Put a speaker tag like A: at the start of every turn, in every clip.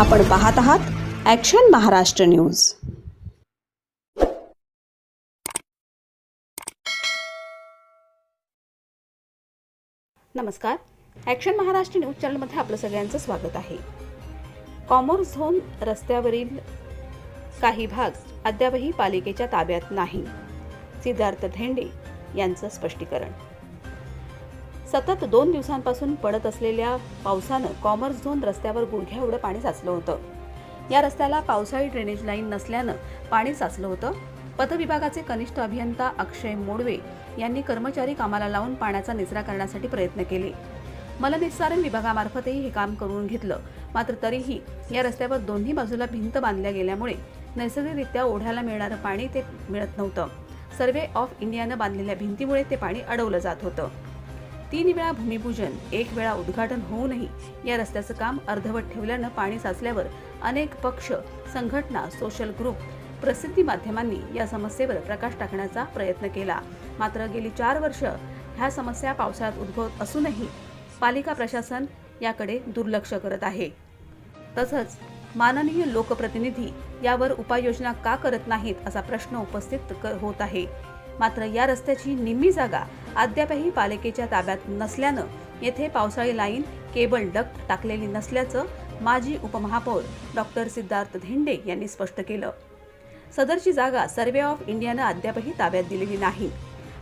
A: आपण पाहत आहात ॲक्शन महाराष्ट्र न्यूज नमस्कार. ॲक्शन महाराष्ट्र न्यूज चॅनलमध्ये आपलं सगळ्यांचं स्वागत आहे. कॉमर्स झोन रस्त्यावरील काही भाग अद्यापही पालिकेच्या ताब्यात नाही. सिद्धार्थ धेंडे यांचं स्पष्टीकरण. सतत दोन दिवसांपासून पडत असलेल्या पावसानं कॉमर्स झोन रस्त्यावर गुडघ्या एवढं पाणी साचलं होतं. या रस्त्याला पावसाळी ड्रेनेज लाईन नसल्यानं पाणी साचलं होतं. पथविभागाचे कनिष्ठ अभियंता अक्षय मोडवे यांनी कर्मचारी कामाला लावून पाण्याचा निचरा करण्यासाठी प्रयत्न केले. मलनिस्सारण विभागामार्फतही हे काम करून घेतलं. मात्र तरीही या रस्त्यावर दोन्ही बाजूला भिंत बांधल्या गेल्यामुळे नैसर्गिकरित्या ओढ्याला मिळणारं पाणी ते मिळत नव्हतं. सर्वे ऑफ इंडियानं बांधलेल्या भिंतीमुळे ते पाणी अडवलं जात होतं. तीन वेळा भूमिपूजन एक वेळा उद्घाटन होऊनही या रस्त्याचं काम अर्धवट ठेवल्यानं पाणी साचल्यावर अनेक पक्ष संघटना सोशल ग्रुप प्रसिद्धी माध्यमांनी या समस्येवर प्रकाश टाकण्याचा प्रयत्न केला. मात्र गेली चार वर्ष ह्या समस्या पावसाळ्यात उद्भवत असूनही पालिका प्रशासन याकडे दुर्लक्ष करत आहे. तसंच माननीय लोकप्रतिनिधी यावर उपाययोजना का करत नाहीत असा प्रश्न उपस्थित क- होत आहे. मात्र या रस्त्याची निम्मी जागा अद्यापही पालिकेच्या ताब्यात नसल्यानं येथे पावसाळी लाईन केबल डक्ट टाकलेली नसल्याचं माजी उपमहापौर डॉक्टर सिद्धार्थ धेंडे यांनी स्पष्ट केलं. सदरची जागा सर्वे ऑफ इंडियानं अद्यापही ताब्यात दिलेली नाही.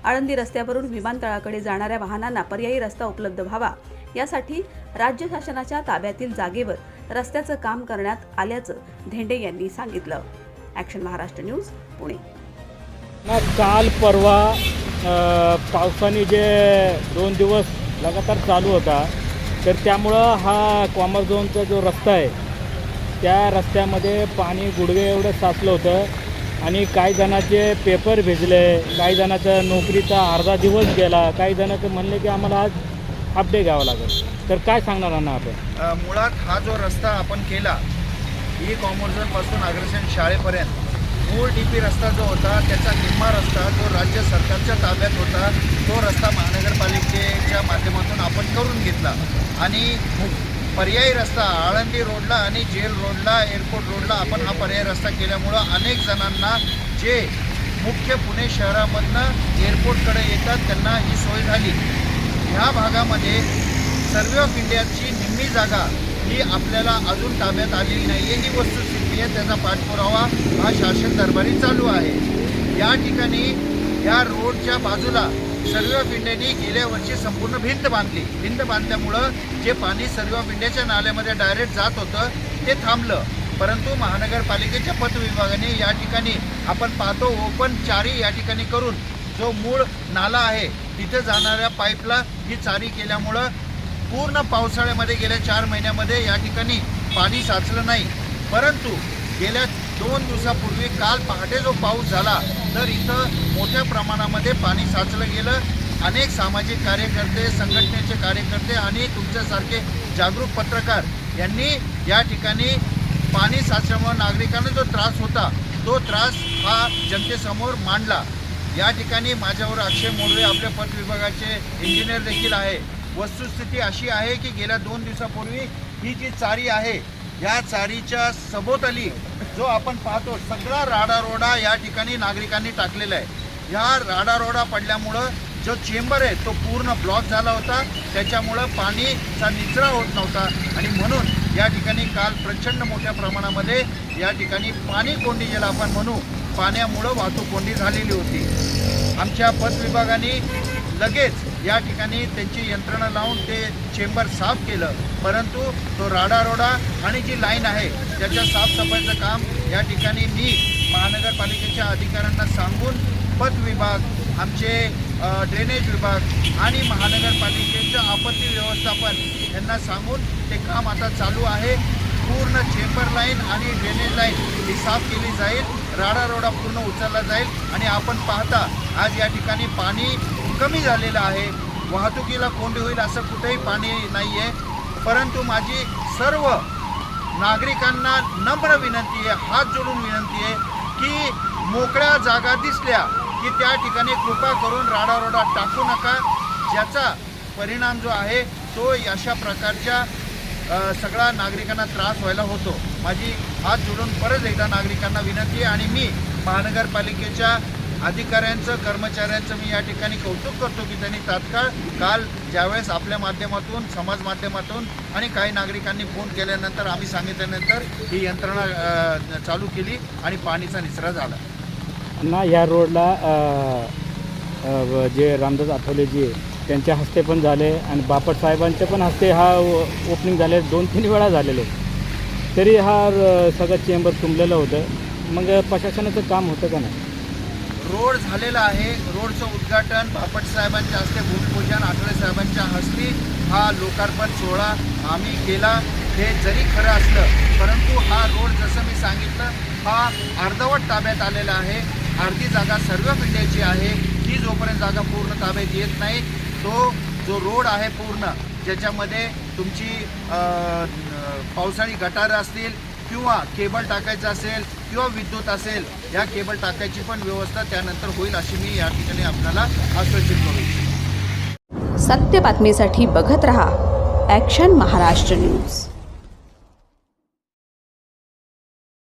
A: आळंदी रस्त्यावरून विमानतळाकडे जाणाऱ्या वाहनांना पर्यायी रस्ता उपलब्ध व्हावा यासाठी राज्य शासनाच्या ताब्यातील जागेवर रस्त्याचं काम करण्यात आल्याचं धेंडे यांनी सांगितलं. Action Maharashtra news Pune.
B: ना काल परवा पावसाने जे दोन दिवस लगातार चालू होता तर त्यामुळं हा कॉमर्स झोनचा जो रस्ता आहे त्या रस्त्यामध्ये पाणी गुडघे एवढं साचलं होतं आणि काही जणाचे पेपर भिजले काही जणाचं नोकरीचा अर्धा दिवस गेला काही जणांचं म्हणले की आम्हाला आज अपडे घ्यावं घ्यावा लागेल. तर काय सांगणार आपण?
C: मुळात हा जो रस्ता आपण केला ई कॉमर्सपासून अग्रसेन शाळेपर्यंत मूळ डी पी रस्ता जो होता त्याचा निम्मा रस्ता जो राज्य सरकारच्या ताब्यात होता तो रस्ता महानगरपालिकेच्या माध्यमातून आपण करून घेतला. आणि पर्यायी रस्ता आळंदी रोडला आणि जेल रोडला एअरपोर्ट रोडला आपण हा पर्यायी रस्ता केल्यामुळं अनेक जणांना जे मुख्य पुणे शहरामधनं एअरपोर्टकडे येतात त्यांना ही सोय झाली. ह्या भागामध्ये सर्वे ऑफ इंडियाची निम्मी जागा ही आपल्याला अजून ताब्यात आलेली नाही आहे ही वस्तुस्थिती आहे त्याचा पाठपुरावा हा शासन दरबारी चालू आहे. या ठिकाणी या रोडच्या बाजूला सर्व ऑफ इंडियाने गेल्या वर्षी संपूर्ण भिंत बांधली. भिंत बांधल्यामुळं जे पाणी सर्व ऑफ इंडियाच्या नाल्यामध्ये डायरेक्ट जात होतं ते थांबलं. परंतु महानगरपालिकेच्या पतविभागाने या ठिकाणी आपण पाहतो ओपन चारी या ठिकाणी करून जो मूळ नाला आहे तिथे जाणाऱ्या पाईपला ही चारी केल्यामुळं पूर्ण पावसाळ्यामध्ये गेल्या चार महिन्यामध्ये या ठिकाणी पाणी साचलं नाही. परंतु गेल्या दोन दिवसापूर्वी काल पहाटे जो पाऊस झाला तर इथं मोठ्या प्रमाणामध्ये पाणी साचलं गेलं. अनेक सामाजिक कार्यकर्ते संघटनेचे कार्यकर्ते आणि तुमच्यासारखे जागरूक पत्रकार यांनी या ठिकाणी पाणी साचल्यामुळे नागरिकांना जो त्रास होता तो त्रास हा जनतेसमोर मांडला. या ठिकाणी माझ्यावर अक्षय मोडवे आपल्या पथ विभागाचे इंजिनियर देखील आहे. वस्तुस्थिती अशी आहे की गेल्या दोन दिवसापूर्वी ही जी चारी आहे या चारीच्या सभोवताली जो आपण पाहतो सगळा राडारोडा या ठिकाणी नागरिकांनी टाकलेला आहे. या राडारोडा पडल्यामुळं जो चेंबर आहे तो पूर्ण ब्लॉक झाला होता. त्याच्यामुळं पाणीचा निचरा होत नव्हता. आणि म्हणून या ठिकाणी काल प्रचंड मोठ्या प्रमाणामध्ये या ठिकाणी पाणी कोंडी ज्याला आपण म्हणू पाण्यामुळं वाहतूक कोंडी झालेली होती. आमच्या पथ विभागाने लगेच या ठिकाणी त्यांची यंत्रणा लावून ते चेंबर साफ केलं. परंतु तो राडारोडा आणि जी लाईन आहे त्याच्या साफसफाईचं काम या ठिकाणी मी महानगरपालिकेच्या अधिकाऱ्यांना सांगून पथ विभाग आमचे ड्रेनेज विभाग आणि महानगरपालिकेचं आपत्ती व्यवस्थापन यांना सांगून ते काम आता चालू आहे. पूर्ण चेंबर लाईन आणि ड्रेनेज लाईन ही साफ केली जाईल. राडारोडा पूर्ण उचलला जाईल आणि आपण पाहता आज या ठिकाणी पाणी कमी झालेलं आहे. वाहतुकीला कोंडी होईल असं कुठेही पाणी नाही आहे परंतु माझी सर्व नागरिकांना नम्र विनंती आहे हात जोडून विनंती आहे की मोकळ्या जागा दिसल्या की त्या ठिकाणी कृपा करून राडारोडा टाकू नका. ज्याचा परिणाम जो आहे तो अशा प्रकारच्या सगळा नागरिकांना त्रास व्हायला होतो. माझी हात जोडून परत एकदा नागरिकांना विनंती आहे आणि मी महानगरपालिकेच्या अधिकाऱ्यांचं कर्मचाऱ्यांचं मी या ठिकाणी कौतुक करतो की त्यांनी तात्काळ काल ज्यावेळेस आपल्या माध्यमातून समाज माध्यमातून आणि काही नागरिकांनी फोन केल्यानंतर आम्ही सांगितल्यानंतर ही यंत्रणा चालू केली आणि पाणीचा निचरा झाला.
B: ना या रोडला जे रामदास आठवलेजी आहे त्यांच्या हस्ते पण झाले आणि बापट साहेबांच्या पण हस्ते हा ओपनिंग झाले दोन तीन वेळा झालेले. तरी हा सगळं चेंबर तुंबलेलं होतं. मग प्रशासनाचं काम होतं का नाही?
C: रोड झालेला आहे. रोडचं उद्घाटन बापट साहेबांच्या हस्ते भूमिपूजन आठवले साहेबांच्या हस्ते. हा लोकार्पण सोहळा आम्ही केला. हे जरी खरं असलं परंतु हा रोड जसं मी सांगितलं हा अर्धवट ताब्यात आलेला आहे. अर्धी जागा सर्व पिंड्याची आहे. ती जोपर्यंत जागा पूर्ण ताब्यात येत नाही तो जो रोड आहे पूर्ण ज्याच्यामध्ये तुमची पावसाळी गटारं असतील किंवा केबल टाकायचं असेल किंवा विद्युत असेल या केबल टाकायची पण व्यवस्था त्यानंतर होईल अशी मी या ठिकाणी आपल्याला आश्वासित करू इच्छितो
A: सत्य बातमीसाठी बघत रहा ॲक्शन महाराष्ट्र न्यूज